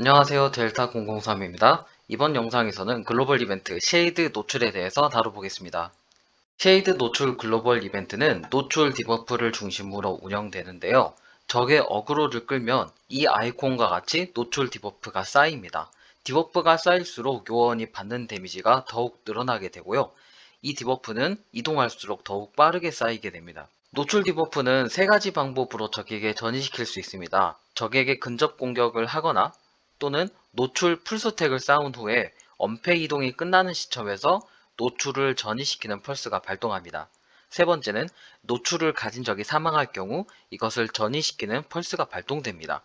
안녕하세요. 델타003입니다. 이번 영상에서는 글로벌 이벤트 쉐이드 노출에 대해서 다뤄보겠습니다. 쉐이드 노출 글로벌 이벤트는 노출 디버프를 중심으로 운영되는데요. 적의 어그로를 끌면 이 아이콘과 같이 노출 디버프가 쌓입니다. 디버프가 쌓일수록 요원이 받는 데미지가 더욱 늘어나게 되고요. 이 디버프는 이동할수록 더욱 빠르게 쌓이게 됩니다. 노출 디버프는 세 가지 방법으로 적에게 전이시킬 수 있습니다. 적에게 근접 공격을 하거나 또는 노출 풀스택을 쌓은 후에 엄폐 이동이 끝나는 시점에서 노출을 전이시키는 펄스가 발동합니다. 세 번째는 노출을 가진 적이 사망할 경우 이것을 전이시키는 펄스가 발동됩니다.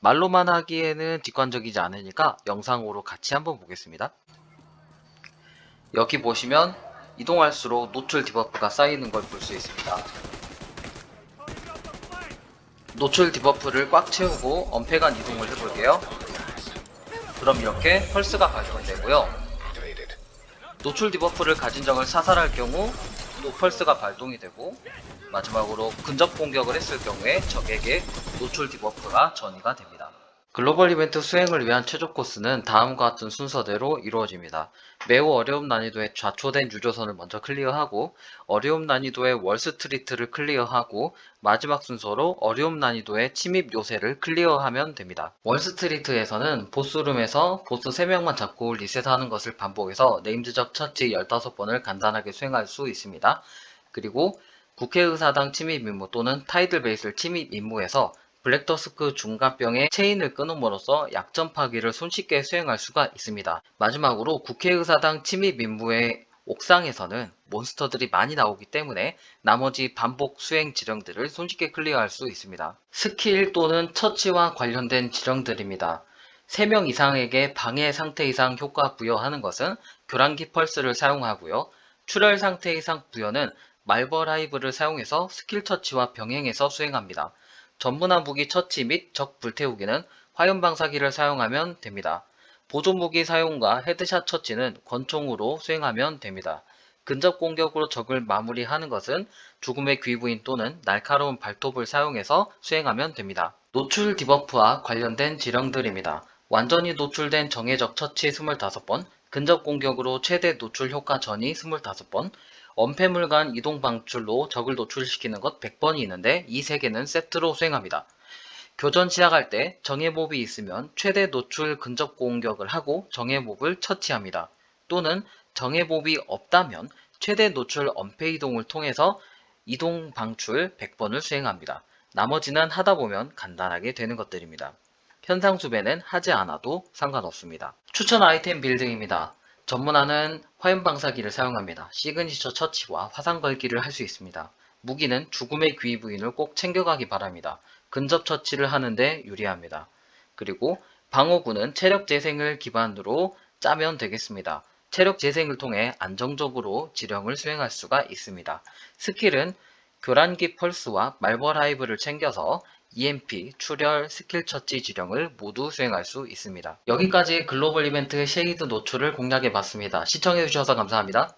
말로만 하기에는 뒷관적이지 않으니까 영상으로 같이 한번 보겠습니다. 여기 보시면 이동할수록 노출 디버프가 쌓이는 걸 볼 수 있습니다. 노출 디버프를 꽉 채우고 엄폐간 이동을 해볼게요. 그럼 이렇게 펄스가 발동되고요. 노출 디버프를 가진 적을 사살할 경우 또 펄스가 발동이 되고 마지막으로 근접 공격을 했을 경우에 적에게 노출 디버프가 전이가 됩니다. 글로벌 이벤트 수행을 위한 최종 코스는 다음과 같은 순서대로 이루어집니다. 매우 어려운 난이도의 좌초된 유조선을 먼저 클리어하고 어려움 난이도의 월스트리트를 클리어하고 마지막 순서로 어려움 난이도의 침입 요새를 클리어하면 됩니다. 월스트리트에서는 보스룸에서 보스 3명만 잡고 리셋하는 것을 반복해서 네임드적 처치 15번을 간단하게 수행할 수 있습니다. 그리고 국회의사당 침입 임무 또는 타이들 베이스를 침입 임무에서 블랙더스크 중간병의 체인을 끊음으로써 약점 파기를 손쉽게 수행할 수가 있습니다. 마지막으로 국회의사당 침입 임무의 옥상에서는 몬스터들이 많이 나오기 때문에 나머지 반복 수행 지령들을 손쉽게 클리어할 수 있습니다. 스킬 또는 처치와 관련된 지령들입니다. 3명 이상에게 방해 상태 이상 효과 부여하는 것은 교란기 펄스를 사용하고요. 출혈 상태 이상 부여는 말버라이브를 사용해서 스킬 처치와 병행해서 수행합니다. 전문화 무기 처치 및 적 불태우기는 화염 방사기를 사용하면 됩니다. 보조 무기 사용과 헤드샷 처치는 권총으로 수행하면 됩니다. 근접 공격으로 적을 마무리하는 것은 죽음의 귀부인 또는 날카로운 발톱을 사용해서 수행하면 됩니다. 노출 디버프와 관련된 지령들입니다. 완전히 노출된 정해적 처치 25번, 근접 공격으로 최대 노출 효과 전이 25번, 엄폐물 간 이동 방출로 적을 노출시키는 것 100번이 있는데 이 세 개는 세트로 수행합니다. 교전 시작할 때 정예몹이 있으면 최대 노출 근접 공격을 하고 정예몹을 처치합니다. 또는 정예몹이 없다면 최대 노출 엄폐 이동을 통해서 이동 방출 100번을 수행합니다. 나머지는 하다 보면 간단하게 되는 것들입니다. 현상 수배는 하지 않아도 상관없습니다. 추천 아이템 빌딩입니다. 전문화는 화염 방사기를 사용합니다. 시그니처 처치와 화상 걸기를 할 수 있습니다. 무기는 죽음의 귀 부인을 꼭 챙겨가기 바랍니다. 근접 처치를 하는데 유리합니다. 그리고 방어구는 체력 재생을 기반으로 짜면 되겠습니다. 체력 재생을 통해 안정적으로 지령을 수행할 수가 있습니다. 스킬은 교란기 펄스와 말벌 하이브를 챙겨서 EMP, 출혈, 스킬 처치 지령을 모두 수행할 수 있습니다. 여기까지 글로벌 이벤트 쉐이드 노출을 공략해 봤습니다. 시청해주셔서 감사합니다.